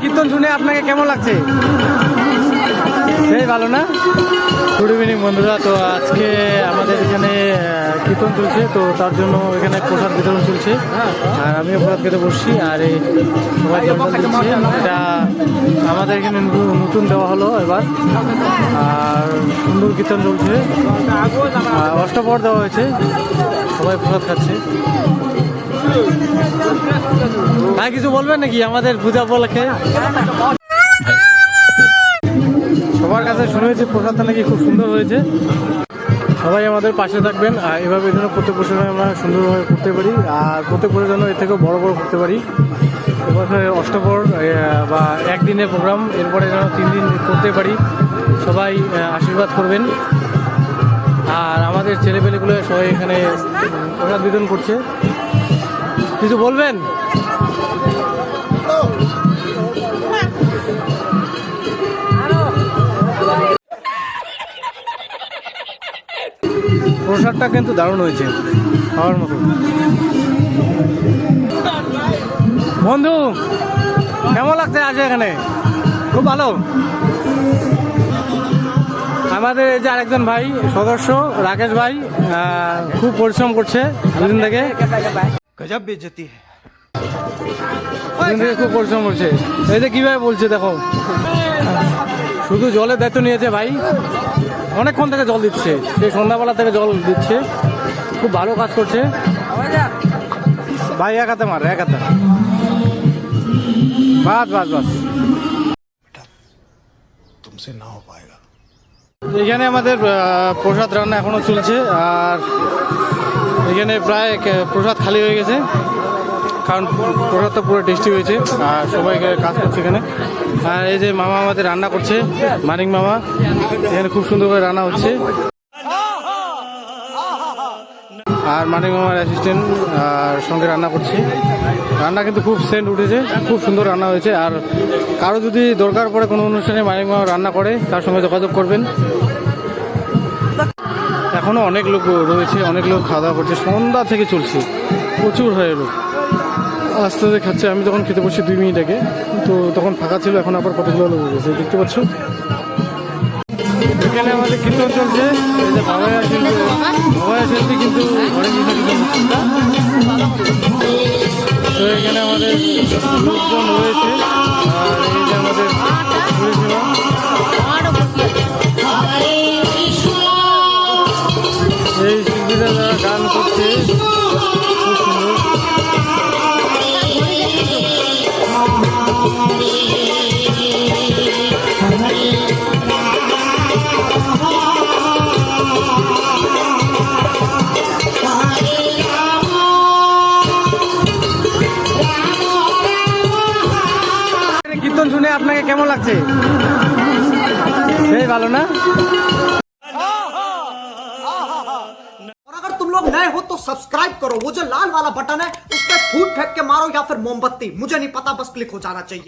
কীর্তন শুনে আপনাকে কেমন লাগছে? সেই ভালো না? গুড ইভিনিং বন্ধুরা, তো আজকে আমাদের এখানে কীর্তন চলছে, তো তার জন্য এখানে প্রসাদ বিতরণ চলছে। আর আমিও প্রসাদ খেতে বসছি, আর এই সবাই এটা আমাদের এখানে নতুন- দেওয়া হলো এবার। আর সুন্দর কীর্তন চলছে। আর অষ্টপহর দেওয়া হয়েছে। সবাই প্রসাদ খাচ্ছে। ভাই কিছু বলবেন নাকি আমাদের পূজা উপলক্ষে? সবার কাছে শুনেছি প্রসাদটা নাকি খুব সুন্দর হয়েছে। সবাই আমাদের পাশে থাকবেন, আর এভাবে যেন প্রত্যেক বছর আমরা সুন্দরভাবে করতে পারি, আর প্রত্যেক বছর যেন এর থেকেও বড় বড় করতে পারি। এবছর অষ্টপর বা একদিনের প্রোগ্রাম, এরপরে যেন তিন দিন করতে পারি, সবাই আশীর্বাদ করবেন। আর আমাদের ছেলেপেলেগুলো সবাই এখানে প্রসাদ বিতরণ করছে। কিছু বলবেন? প্রসাদটা কিন্তু দারুণ হয়েছে, খাওয়ার মতো। বন্ধু, কেমন লাগছে আজ এখানে? খুব ভালো। আমাদের এই যে আরেকজন ভাই, সদস্য, রাকেশ ভাই খুব পরিশ্রম করছে দুদিন থেকে। গজব বেজতি খুব পরিশ্রম করছে। এই যে কীভাবে বলছে দেখো। শুধু জলের দায়িত্ব নিয়েছে ভাই। অনেকক্ষণ থেকে জল দিচ্ছে। সে সন্ধ্যাবেলা থেকে জল দিচ্ছে। খুব ভালো কাজ করছে। ভাই এক হাতে মার এক হাতে। বাস বাস বাস। তুমি না এখানে আমাদের প্রসাদ রান্না এখনও চলছে। আর এখানে প্রায় প্রসাদ খালি হয়ে গেছে। কারণ প্রসাদটা পুরো টেস্টি হয়েছে, আর সবাই কাজ করছে এখানে। আর এই যে মামা আমাদের রান্না করছে, মানিক মামা, এখানে খুব সুন্দর করে রান্না হচ্ছে। আর মানিক মামার অ্যাসিস্ট্যান্ট আর সঙ্গে রান্না করছি। রান্না কিন্তু খুব সেন্ট উঠেছে, খুব সুন্দর রান্না হয়েছে। আর কারও যদি দরকার পড়ে কোনো অনুষ্ঠানে মানিক মামা রান্না করে, তার সঙ্গে যোগাযোগ করবেন। এখনও অনেক লোক রয়েছে, অনেক লোক খাওয়া দাওয়া করছে। সন্ধ্যা থেকে চলছে, প্রচুর হয়ে লোক আস্তে আস্তে খাচ্ছে, আমি তখন খেতে বসছি দুই মিনিট আগে। তো তখন ফাঁকা ছিল, এখন আবার কতগুলো লোক গেছে দেখতে পাচ্ছ? এখানে আমাদের কীর্তন চলছে বাবায়া শিল্পী বাবায়া শিল্পী কিন্তু গিয়ে তো এখানে আমাদের লোকজন শিল্পীরা গান করছে। খুব কীর্তন শুনে আপনাকে কেমন লাগছে? সেই ভালো না? तुम लोग नए हो तो सब्सक्राइब करो। वो जो लाल वाला बटन है उस पर फूट फेंक के मारो या फिर मोमबत्ती। मुझे नहीं पता, बस क्लिक हो जाना चाहिए।